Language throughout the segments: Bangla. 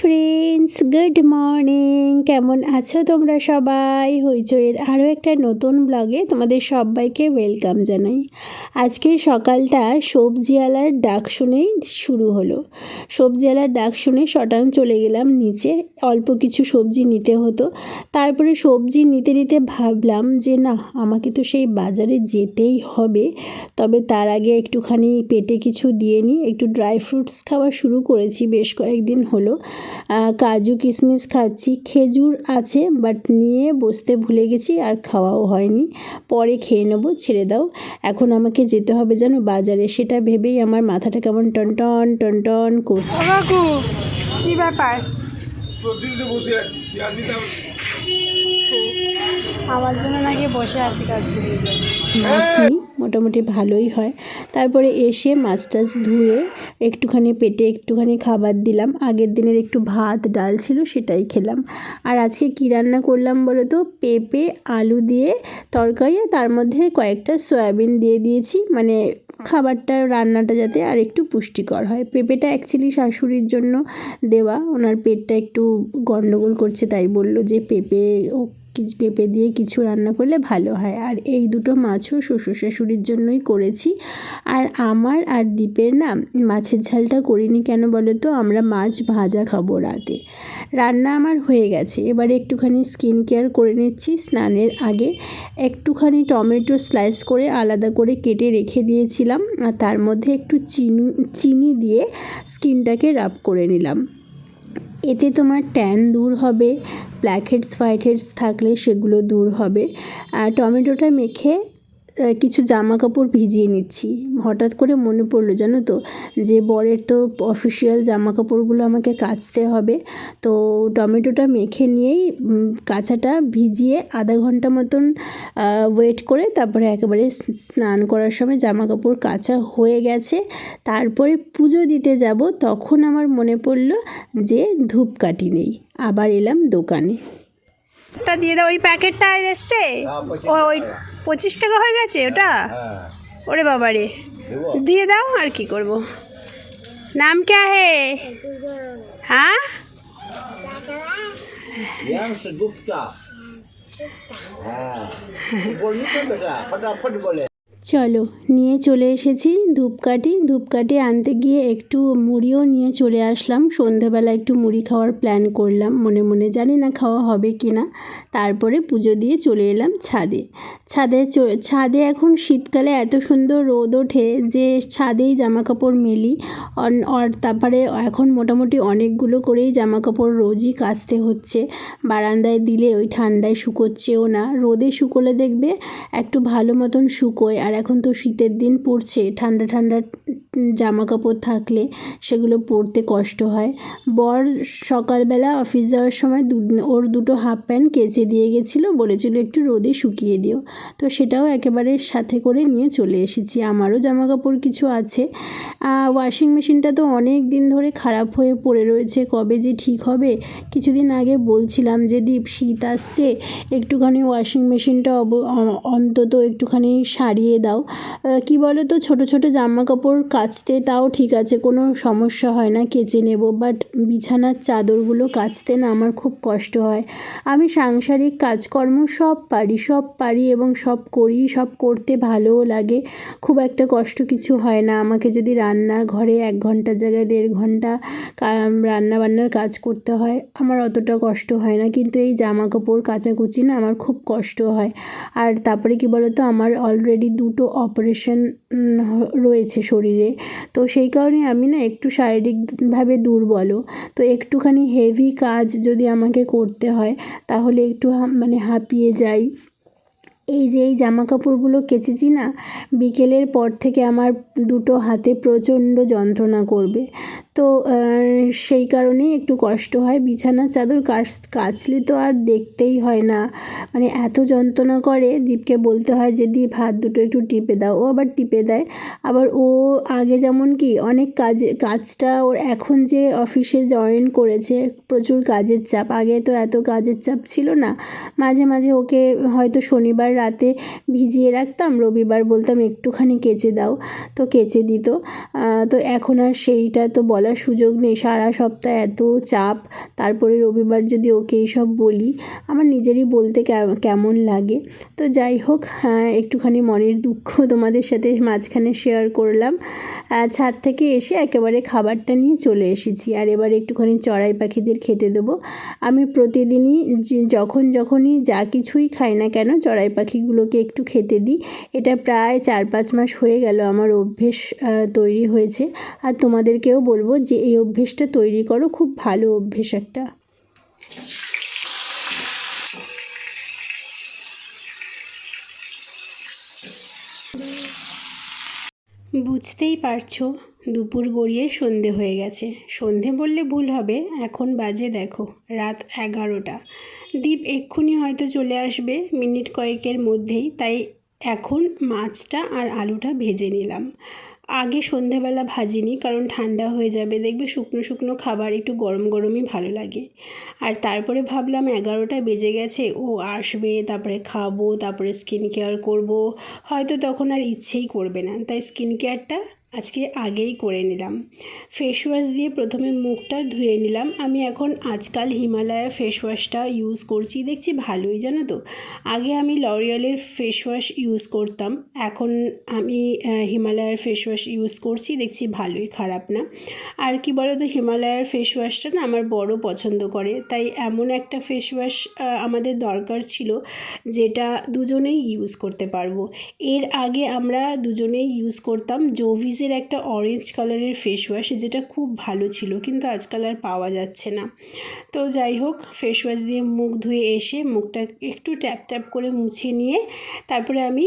Friends good morning. কেমন আছো তোমরা সবাই? হইচইয়ের আরও একটা নতুন ব্লগে তোমাদের সবাইকে ওয়েলকাম জানাই। আজকের সকালটা সবজিওয়ালার ডাক শুনেই শুরু হলো। সবজিওয়ালার ডাক শুনে শটাং চলে গেলাম নিচে অল্প কিছু সবজি নিতে হতো। তারপরে সবজি নিতে নিতে ভাবলাম যে না আমাকে তো সেই বাজারে যেতেই হবে। তবে তার আগে একটুখানি পেটে কিছু দিয়ে নিই। একটু ড্রাই ফ্রুটস খাওয়া শুরু করেছি বেশ কয়েকদিন হলো। আহ, কাজু কিশমিশ খাচ্ছি। খেজুর আছে বাট নিয়ে বসতে ভুলে গেছি আর খাওয়াও হয়নি। পরে খেয়ে নেব ছেড়ে দাও। এখন আমাকে যেতে হবে যেন বাজারে। সেটা ভেবেই আমার মাথাটা কেমন টনটন টনটন করছে। বাবু কি ব্যাপার? বসে আছি পেঁয়াজ নিতে হবে? আমার জন্য নাকি বসে আছি কাজগুলো মাছ নিই মোটামুটি ভালোই হয়। তারপরে এসে মাছ টাছ ধুয়ে একটুখানি পেটে একটুখানি খাবার দিলাম। আগের দিনের একটু ভাত, ডাল ছিল সেটাই খেলাম। আর আজকে কী রান্না করলাম বলো তো পেঁপে, আলু দিয়ে তরকারি তার মধ্যে কয়েকটা সয়াবিন দিয়ে দিয়েছি। মানে খাবারটা, রান্নাটা যাতে আর একটু পুষ্টিকর হয়। পেঁপেটা অ্যাকচুয়ালি শাশুড়ির জন্য দেওয়া। ওনার পেটটা একটু গন্ডগোল করছে তাই বলল যে পেঁপে কিছু পেঁপে দিয়ে কিছু রান্না করলে ভালো হয়। আর এই দুটো মাছও শ্বশুর শাশুড়ির জন্যই করেছি। আর আমার আর দ্বীপের না মাছের ঝালটা করিনি কেন বলো তো? আমরা মাছ ভাজা খাব রাতে। রান্না আমার হয়ে গেছে। এবারে একটুখানি স্কিন কেয়ার করে নিচ্ছি স্নানের আগে। একটুখানি টমেটো স্লাইস করে আলাদা করে কেটে রেখে দিয়েছিলাম। আর তার মধ্যে একটু চিনি চিনি দিয়ে স্কিনটাকে রাব করে নিলাম। এতে তোমার ট্যান দূর হবে ব্ল্যাক হেডস হোয়াইট হেডস থাকলে সেগুলো দূর হবে। আর টমেটোটা মেখে কিছু জামা কাপড় ভিজিয়ে নিচ্ছি। হঠাৎ করে মনে পড়ল জানো তো যে বরের তো অফিসিয়াল জামা কাপড়গুলো আমাকে কাচতে হবে। তো টমেটোটা মেখে নিয়েই কাঁচাটা ভিজিয়ে আধা ঘণ্টা মতন ওয়েট করে তারপরে একেবারে স্নান করার সময় জামা কাপড় কাচা হয়ে গেছে। তারপরে পুজো দিতে যাব তখন আমার মনে পড়ল যে ধূপকাঠি নেই। আবার এলাম দোকানে। দিয়ে দাও ওই প্যাকেটটা আর এসছে? ওই পঁচিশ টাকা হয়ে গেছে ওটা? ওরে বাবা রে দিয়ে দাও আর কি করব? নাম কে হে? হ্যাঁ? চলো নিয়ে চলে এসেছি ধূপকাঠি। ধূপকাঠি আনতে গিয়ে একটু মুড়িও নিয়ে চলে আসলাম। সন্ধেবেলা একটু মুড়ি খাওয়ার প্ল্যান করলাম। মনে মনে জানি না খাওয়া হবে কি না তারপরে পুজো দিয়ে চলে এলাম ছাদে। ছাদে ছাদে এখন শীতকালে এত সুন্দর রোদ ওঠে যে ছাদেই জামা কাপড় মেলি আর তারপরে এখন মোটামুটি অনেকগুলো করেই জামা কাপড় রোজই কাচতে হচ্ছে। বারান্দায় দিলে ওই ঠান্ডায় শুকোচ্ছেও না। রোদে শুকোলে দেখবে একটু ভালো মতন শুকোয়। আর এখন তো শীতের দিন পড়ছে, ঠান্ডা ঠান্ডা জামা কাপড় থাকলে সেগুলো পরতে কষ্ট হয়। বর সকালবেলা অফিস যাওয়ার সময় ওর দুটো হাফ প্যান্ট কেচে দিয়ে গেছিল, বলেছিল একটু রোদে শুকিয়ে দিও। তো সেটাও একেবারে সাথে করে নিয়ে চলে এসেছি। আমারও জামা কাপড় কিছু আছে। ওয়াশিং মেশিনটা তো অনেক দিন ধরে খারাপ হয়ে পড়ে রয়েছে। কবে যে ঠিক হবে? কিছুদিন আগে বলছিলাম যে দীপ শীত আসছে। একটুখানি ওয়াশিং মেশিনটা অব অন্তত একটুখানি সারিয়ে দাও। কি বলো তো ছোটো ছোটো জামা কাপড় কাচতে তাও ঠিক আছে, কোনো সমস্যা হয় না, কেচে নেব। বাট বিছানার চাদরগুলো কাচতে না আমার খুব কষ্ট হয়। আমি সাংসারিক কাজকর্ম সব পারি সব পারি এবং সব করি, সব করতে ভালোও লাগে। খুব একটা কষ্ট কিছু হয় না। আমাকে যদি রান্নার ঘরে এক ঘণ্টার জায়গায় দেড় ঘণ্টা রান্না বান্নার কাজ করতে হয়, আমার অতটা কষ্ট হয় না। কিন্তু এই জামা কাপড় কাচাকুচি না আমার খুব কষ্ট হয়। আর তারপরে কি বলতো? আমার অলরেডি দুটো অপারেশন রয়েছে শরীরে। তো সেই কারণে আমি না একটু শারীরিকভাবে দুর্বলও। তো একটুখানি হেভি কাজ যদি আমাকে করতে হয়, তাহলে একটু মানে হাঁপিয়ে যাই। এই যে এই জামা কাপড়গুলো কেচেছি না, বিকেলের পর থেকে আমার দুটো হাতে প্রচণ্ড যন্ত্রণা করবে। তো সেই কারণেই একটু কষ্ট হয়। বিছানার চাদর কাচ কাচলে তো আর দেখতেই হয় না। মানে এত যন্ত্রণা করে, দীপকে বলতে হয় যে, দীপ, হাত দুটো একটু টিপে দাও। ও আবার টিপে দেয়। আবার ও আগে যেমন কি, অনেক কাজে, কাজটা ওর এখন যে অফিসে জয়েন করেছে, প্রচুর কাজের চাপ। আগে তো এত কাজের চাপ ছিল না। মাঝে মাঝে ওকে হয়তো শনিবার রাতে ভিজিয়ে রাখতাম, রবিবার বলতাম, একটুখানি কেচে দাও। তো কেচে দিত। তো এখন আর সেইটা তো বলা বলার সুযোগ নেই। সারা সপ্তাহ এত চাপ তারপরে রবিবার যদি ওকে এইসব বলি আমার নিজেরই বলতে কেমন লাগে? তো যাই হোক হ্যাঁ, একটুখানি মনের দুঃখ তোমাদের সাথে মাঝখানে শেয়ার করলাম। ছাদ থেকে এসে একেবারে খাবারটা নিয়ে চলে এসেছি। আর এবার একটুখানি চড়াই পাখিদের খেতে দেবো। আমি প্রতিদিনই যখন যখনই যা কিছুই খাই না কেন চড়াই পাখিগুলোকে একটু খেতে দিই। এটা প্রায় চার পাঁচ মাস হয়ে গেল আমার অভ্যেস তৈরি হয়েছে। আর তোমাদেরকেও বলব যে এই অভ্যেসটা তৈরি করো, খুব ভালো অভ্যেস একটা। বুঝতেই পারছ, দুপুর গড়িয়ে সন্ধে হয়ে গেছে। সন্ধে বললে ভুল হবে, এখন বাজে দেখো, রাত এগারোটা। দ্বীপ এক্ষুনি হয়তো চলে আসবে, মিনিট কয়েকের মধ্যেই, তাই এখন মাছটা আর আলুটা ভেজে নিলাম। আগে সন্ধেবেলা ভাজিনি, কারণ ঠান্ডা হয়ে যাবে। দেখবে শুকনো শুকনো খাবার একটু গরম গরমই ভালো লাগে। আর তারপরে ভাবলাম এগারোটা বেজে গেছে, ও আসবে, তারপরে খাব, তারপরে স্কিন কেয়ার করব। হয়তো তখন আর ইচ্ছেই করবে না। তাই স্কিন কেয়ারটা আজকে আগেই করে নিলাম। ফেস ওয়াশ দিয়ে প্রথমে মুখটা ধুয়ে নিলাম। আমি এখন আজকাল হিমালয়া ফেস ওয়াশটা ইউজ করছি। দেখছি ভালোই, জানো তো? আগে আমি লরিয়ালের ফেস ওয়াশ ইউজ করতাম। এখন আমি হিমালয়ার ফেস ওয়াশ ইউজ করছি। দেখছি ভালোই, খারাপ না। আর কি বলো তো হিমালয়ার ফেস ওয়াশটা না আমার বড় পছন্দ করে। তাই এমন একটা ফেস ওয়াশ আমাদের দরকার ছিল যেটা দুজনেই ইউজ করতে পারব। এর আগে আমরা দুজনেই ইউজ করতাম জোভিসের একটা অরেঞ্জ কালারের ফেস ওয়াশ যেটা খুব ভালো ছিল, কিন্তু আজকাল আর পাওয়া যাচ্ছে না। তো যাই হোক ফেস ওয়াশ দিয়ে মুখ ধুয়ে এসে মুখটা একটু ট্যাপ ট্যাপ করে মুছে নিয়ে তারপরে আমি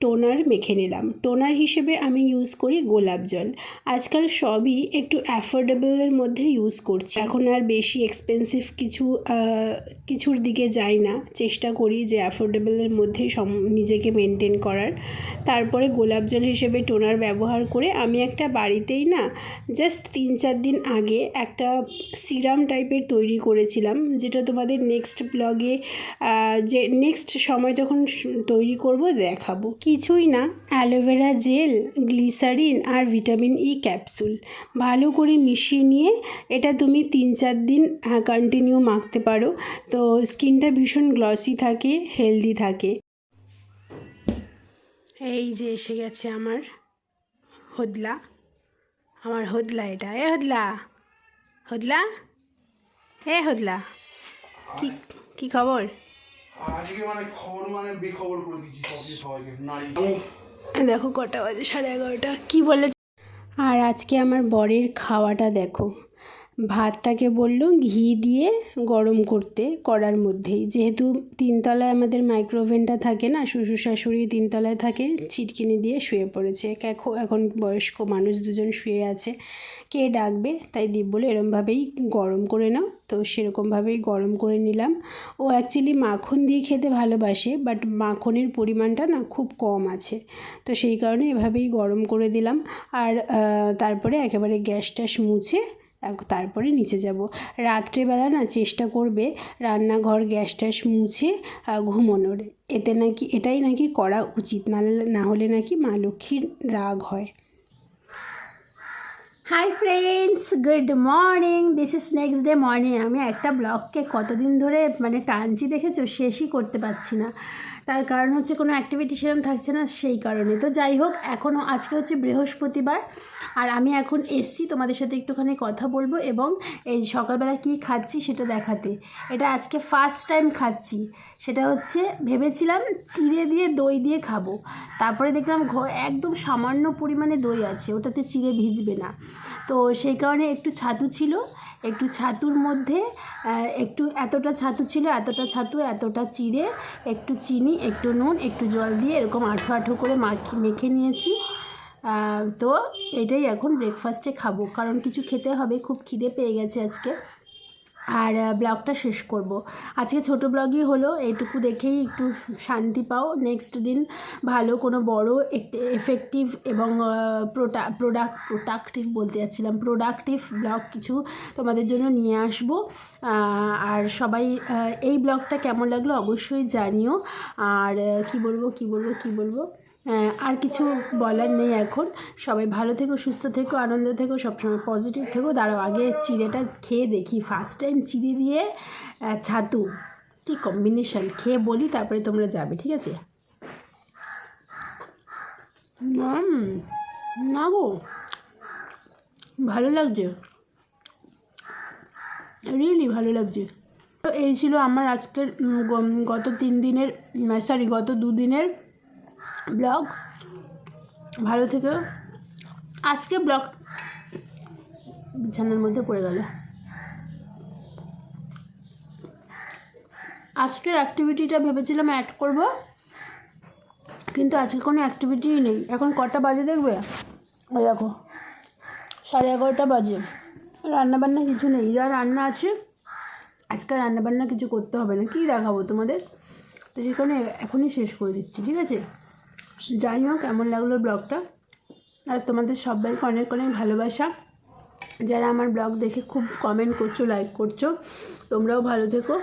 টোনার মেখে নিলাম। টোনার হিসেবে আমি ইউজ করি গোলাপ জল। আজকাল সবই একটু অ্যাফোর্ডেবলের মধ্যে ইউজ করছি। এখন আর বেশি এক্সপেন্সিভ কিছু কিছুর দিকে যাই না। চেষ্টা করি যে অ্যাফোর্ডেবলের মধ্যে সম, নিজেকে মেনটেন করার। তারপরে গোলাপ জল হিসেবে টোনার ব্যবহার করে আমি একটা বাড়িতেই না জাস্ট তিন চার দিন আগে একটা সিরাম টাইপের তৈরি করেছিলাম, যেটা তোমাদের নেক্সট ব্লগে যে নেক্সট সময় যখন তৈরি করব দেখাবো। কিছুই না অ্যালোভেরা জেল গ্লিসারিন আর ভিটামিন ই ক্যাপসুল ভালো করে মিশিয়ে নিয়ে এটা তুমি তিন চার দিন কন্টিনিউ মাখতে পারো। তো স্কিনটা ভীষণ গ্লসি থাকে হেলদি থাকে। এই যে এসে গেছে আমার হদলা। আমার হদলা এটা। এ হদলা হদলা, এ হদলা। কি কি খবর? আজকে মানে খবর মানে বেখবর করে দিচ্ছি সবই সবাইকে দেখো কটা বাজে, সাড়ে এগারোটা। কী বলে? আর আজকে আমার বরের খাওয়াটা দেখো। ভাতটাকে বলল ঘি দিয়ে গরম করতে কড়ার মধ্যেই। যেহেতু তিনতলায় আমাদের মাইক্রোওভেনটা থাকে না, শ্বশুর শাশুড়ি তিনতলায় থাকে, ছিটকিনি দিয়ে শুয়ে পড়েছে। এখন এখন বয়স্ক মানুষ দুজন শুয়ে আছে। কে ডাকবে? তাই দীপ বলে এরমভাবেই গরম করে নাও। তো সেরকমভাবেই গরম করে নিলাম। ও অ্যাকচুয়ালি মাখন দিয়ে খেতে ভালোবাসে বাট মাখনের পরিমাণটা না খুব কম আছে। তো সেই কারণে এভাবেই গরম করে দিলাম। আর তারপরে একেবারে গ্যাস ট্যাস মুছে তারপরে নিচে যাব। রাত্রেবেলা না চেষ্টা করবে রান্নাঘর গ্যাস ট্যাস মুছে ঘুমোনোর। এতে নাকি, এটাই নাকি করা উচিত না না হলে নাকি মা লক্ষ্মীর রাগ হয়। Hi friends good morning this is next day morning আমি একটা ব্লগকে কতদিন ধরে মানে টানছি দেখেছ? শেষই করতে পারছি না। তার কারণ হচ্ছে কোনো অ্যাক্টিভিটি সেরকম থাকছে না, সেই কারণে। তো যাই হোক এখনও আজকে হচ্ছে বৃহস্পতিবার। আর আমি এখন এসছি তোমাদের সাথে একটুখানি কথা বলব এবং এই সকালবেলা কি খাচ্ছি সেটা দেখাতে। এটা আজকে ফার্স্ট টাইম খাচ্ছি। সেটা হচ্ছে ভেবেছিলাম চিড়ে দিয়ে দই দিয়ে খাব। তারপরে দেখলাম একদম সামান্য পরিমাণে দই আছে, ওটাতে চিড়ে ভিজবে না। তো সেই কারণে একটু ছাতু ছিল, একটু ছাতুর মধ্যে একটু এতটা ছাতু ছিল, এতটা ছাতু, এতটা চিড়ে, একটু চিনি, একটু নুন, একটু জল দিয়ে এরকম আঠো আঠো করে মাখি, মেখে নিয়েছি। তো এটাই এখন ব্রেকফাস্টে খাব। কারণ কিছু খেতে হবে, খুব খিদে পেয়ে গেছে আজকে। আর ব্লগটা শেষ করব। আজকে ছোট ব্লগই হলো, এইটুকু দেখেই একটু শান্তি পাও। নেক্সট দিন ভালো কোনো বড় এফেক্টিভ এবং প্রোটা প্রোডাক্ট প্রোডাক্টিভ বলতে যাচ্ছিলাম। প্রোডাক্টিভ ব্লগ কিছু তোমাদের জন্য নিয়ে আসব। আর সবাই এই ব্লগটা কেমন লাগল অবশ্যই জানিও। আর কি বলব কি বলব কি বলব? আর কিছু বলার নেই এখন। সবাই ভালো থেকো, সুস্থ থেকো, আনন্দ থেকো, সবসময় পজিটিভ থেকো। দাঁড়াও, আগে চিড়েটা খেয়ে দেখি। ফার্স্ট টাইম চিড়ে দিয়ে ছাতু। কি কম্বিনেশন খেয়ে বলি, তারপরে তোমরা যাবে, ঠিক আছে? না গো। ভালো লাগছে। রিয়েলি ভালো লাগছে। তো এই ছিল আমার আজকের গত তিন দিনের সরি গত দুদিনের ব্লগ ভালো থেকে। আজকে ব্লগ বিছানার মধ্যে পড়ে গেল। আজকের অ্যাক্টিভিটিটা ভেবেছিলাম অ্যাড করব, কিন্তু আজকে কোনো অ্যাক্টিভিটিই নেই। এখন কটা বাজে দেখবে? ওই দেখো, সাড়ে এগারোটা বাজে। রান্নাবান্না কিছু নেই। যা রান্না আছে, আজকে রান্নাবান্না কিছু করতে হবে না। কী দেখাবো তোমাদের? তো সেখানে এখনই শেষ করে দিচ্ছি, ঠিক আছে? হোক, কেমন লাগল ব্লগটা? আর তোমাদের সবাইকে অনেক অনেক ভালোবাসা। যারা আমার ব্লগ দেখে খুব কমেন্ট করছ লাইক করছ, তোমরাও ভালো থেকো।